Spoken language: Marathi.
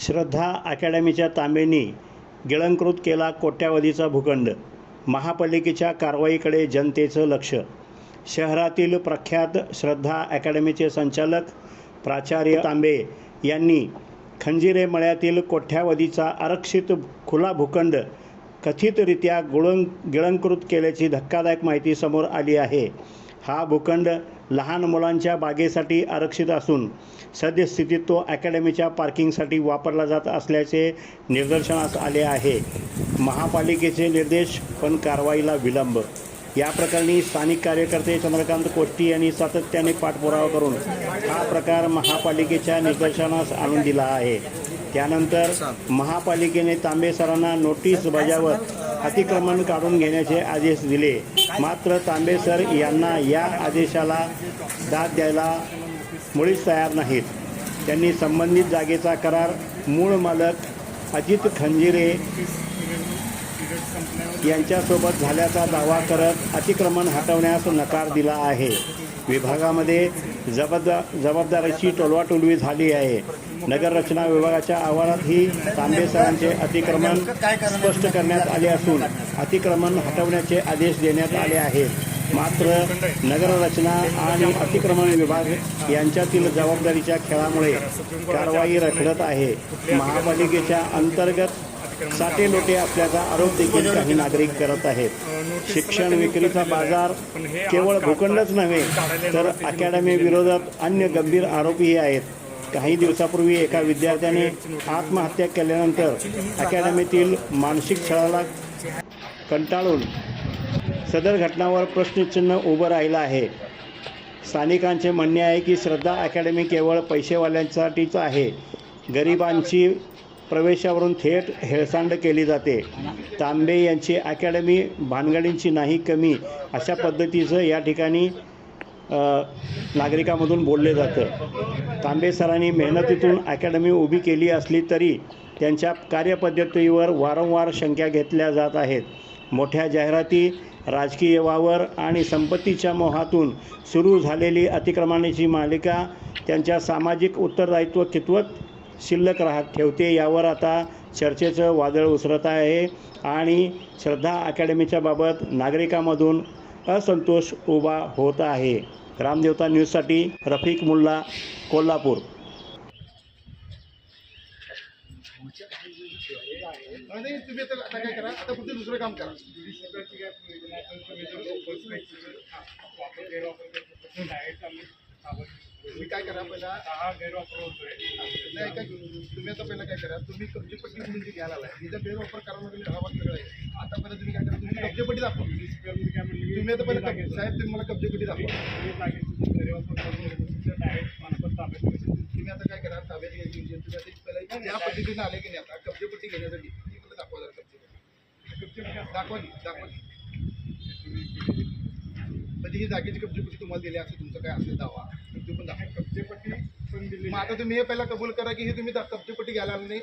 श्रद्धा अकॅडमीच्या तांबेंनी गिळंकृत केला कोट्यावधीचा भूखंड. महापालिकेच्या कारवाईकडे जनतेचं लक्ष. शहरातील प्रख्यात श्रद्धा अकॅडमीचे संचालक प्राचार्य तांबे यांनी खंजिरे मळ्यातील कोट्यावधीचा आरक्षित खुला भूखंड कथितरित्या गुळं गिळंकृत केल्याची धक्कादायक माहिती समोर आली आहे. हा भूखंड लहान मुलांच्या बागेसाठी आरक्षित असून सद्यस्थितीत तो अकॅडमीच्या पार्किंगसाठी वापरला जात असल्याचे निदर्शनास आले आहे. महापालिकेचे निर्देश पण कारवाईला विलंब. या प्रकरणी स्थानिक कार्यकर्ते चंद्रकांत कोष्टी यांनी सातत्याने पाठपुरावा करून हा प्रकार महापालिकेच्या निदर्शनास आणून दिला आहे. त्यानंतर महापालिकेने तांबे सरांना नोटीस बजावत अतिक्रमण काढून घेण्याचे आदेश दिले. मात्र तांबे सर यांना या आदेशाला दाद द्यायला मुळीच तयार नाहीत. त्यांनी संबंधित जागेचा करार मूळ मालक अजित खंजिरे यांच्यासोबत झाल्याचा दावा करत अतिक्रमण हटवण्यास नकार दिला आहे. विभागामध्ये जबाबदार जबाबदारीची टोलवाटोलवी झाली आहे. नगररचना विभागाच्या अहवालातही तांबे सरांचे अतिक्रमण स्पष्ट करण्यात आले असून अतिक्रमण हटवण्याचे आदेश देण्यात आले आहेत. मात्र नगररचना आणि अतिक्रमण विभाग यांच्यातील जबाबदारीच्या खेळामुळे कारवाई रखडत आहे. महापालिकेच्या अंतर्गत साठे लोटे असल्याचा आरोप देखील काही नागरिक करत आहेत. शिक्षण विक्रीचा बाजार केवळ भूखंडच नव्हे तर अकॅडमी विरोधात अन्य गंभीर आरोपही आहेत. काही दिवसापूर्वी एका विद्यार्थ्याने आत्महत्या केल्यानंतर अकॅडमीतील मानसिक छळाला कंटाळून सदर घटनावर प्रश्नचिन्ह उभं राहिलं आहे. स्थानिकांचे म्हणणे आहे की श्रद्धा अकॅडमी केवळ पैसेवाल्यांसाठीच आहे. गरिबांची प्रवेशावरून थेट हेळसांड केली जाते. तांबे यांची अकॅडमी भानगडींची नाही कमी अशा पद्धतीचं या ठिकाणी नागरिकामधून बोलले जातं. तांबे सरांनी मेहनतीतून अकॅडमी उभी केली असली तरी त्यांच्या कार्यपद्धतीवर वारंवार शंका घेतल्या जात आहेत. मोठ्या जाहिराती राजकीय वावर आणि संपत्तीच्या मोहातून सुरू झालेली अतिक्रमणाची मालिका त्यांच्या सामाजिक उत्तरदायित्व कितवत शिल्लक राहत ठेवते यावर आता चर्चेचं वादळ उसरत आहे आणि श्रद्धा अकॅडमीच्या बाबत नागरिकांमधून असंतोष उभा होत आहे. रामदेवता न्यूजसाठी रफिक मुल्ला कोल्हापूर. नाही तुम्ही आता आता काय करा? आता पुढचं दुसरं काम करा. तुम्ही काय करा पहिला? नाही काय तुम्ही आता पहिला काय करा? तुम्ही कब्जेपट्टी म्हणून जी घ्यायला आलाय तिचा गैरवापर करा म्हणजे ठरावात वेगळा आहे. आता तुम्ही काय करा? तुम्ही कब्जेपट्टी दाखवा. तुम्ही आता पहिला कब- साहेब तुम्ही मला कब्जेपट्टी दाखवा? तुम्ही आता काय करा? ताब्यात घ्यायची म्हणजे तुम्ही आता पहिला ज्या पद्धतीने आले की नाही आता? कब्जेपट्टी घेण्यासाठी? दाखवा जरा कब्जेपट्टी दाखवा दाखवा म्हणजे ही जागेची कब्जेपट्टी तुम्हाला दिली असं तुमचं काय असेल दावा? तर पण दाखवा. कब्जेपट्टी पण दिली मग आता तुम्ही हे पहिला कबूल करा की हे तुम्ही कब्जेपट्टी घ्यायला आले नाही?